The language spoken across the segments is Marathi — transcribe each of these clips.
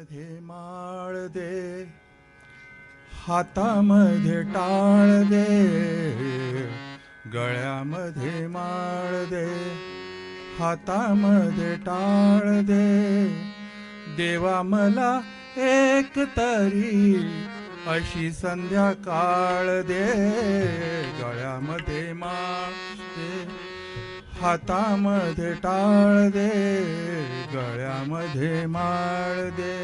मध्ये माळ दे हातामध्ये टाळ दे गळ्यामध्ये माळ दे हातामध्ये टाळ दे देवा मला एक तरी अशी संध्याकाळ दे गळ्यामध्ये माळ हातामध्ये टाळ दे गळ्यामध्ये माळ दे.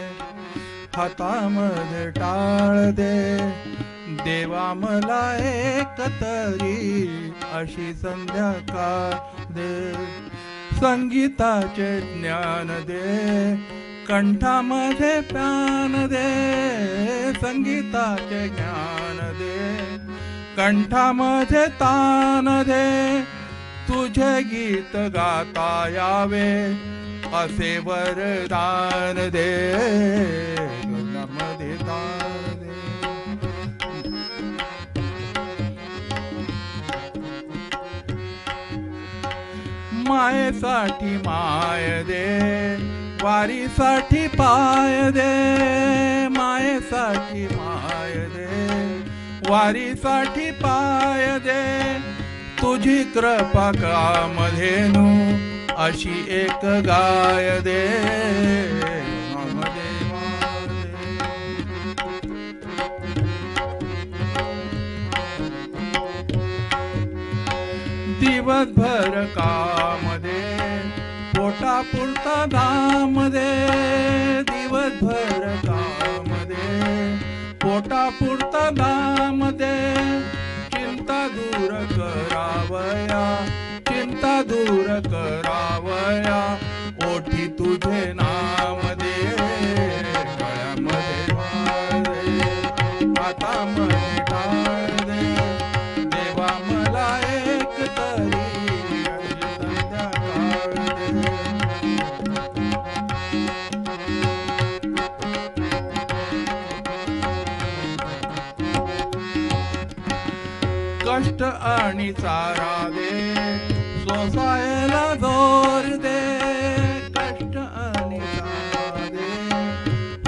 हातामध्ये टाळ दे देवा मला एक तरी अशी संध्याकाळ दे. संगीताचे ज्ञान दे कंठामध्ये प्यान दे. संगीताचे ज्ञान दे कंठामध्ये तान दे. तुझे गीत गाता यावे असे वरदान दे गगनामध्ये दान दे. मायेसाठी माय दे वारीसाठी पाय दे मायेसाठी माय दे वारीसाठी पाय दे तुझी कृपा कामधेनू अशी एक गाय दे. दिवसभर काम दे पोटा पुरता दाम दे. दिवसभर काम दे पोटा पुरता दाम दे. दूर करावया चिंता दूर करावया ओठी तुझे ना कष्ट आणि चारा दे सोसायला दोर दे कष्ट आणि चारा दे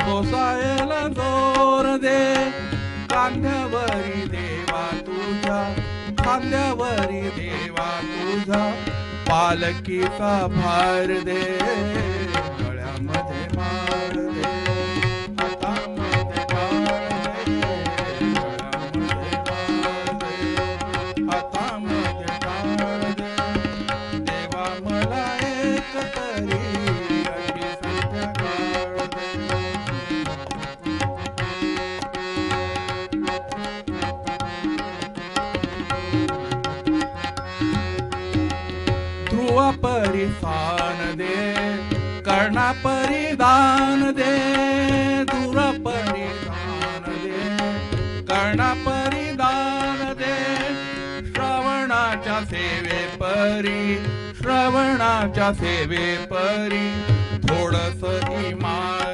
सोसायला दोर दे कांद्यावरी देवा तुझा खांद्यावरी देवा तुझा पालकीचा भार दे गळ्यामध्ये मार दे. ध्रुव परिसान दे कर्णा परिधान दे ध्रुव परिधान दे कर्णा परिधान दे. श्रवणाच्या सेवे परी श्रवणाच्या सेवे परी थोडस इमान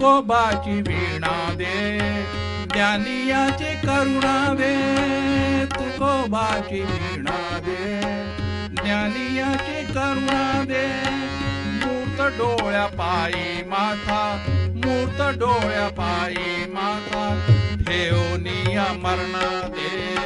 तुकोबाची वीणा दे. ज्ञानियाची करुणा दे तुकोबाची वीणा दे. ज्ञानियाची करुणा दे. मूर्त डोळ्या पायी माथा मूर्त डोळ्या पायी माथा. ठेवनिया मरणा दे.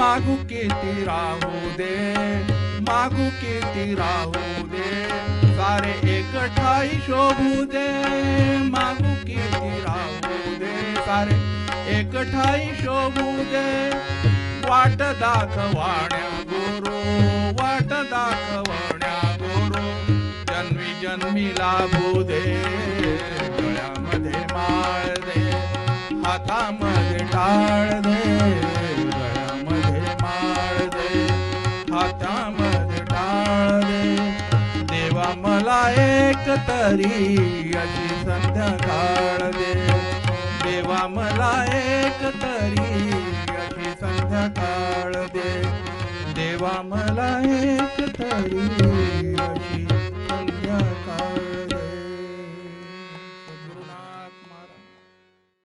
मागू किती राहू दे मागू किती राहू दे. सारे एकठाई शोभू दे मागू किती राहू दे. सारे एकठाई शोभू दे. वाट दाखवाण्या गुरु वाट दाखवण्या गुरु. जन्मी जन्मी लाभू दे गळ्यामध्ये माळ दे हातामध्ये टाळ दे. मला एक तरी अशी संध्याकाळ दे. देवा मला एक तरी अशी संध्याकाळ दे. देवा मला एक तरी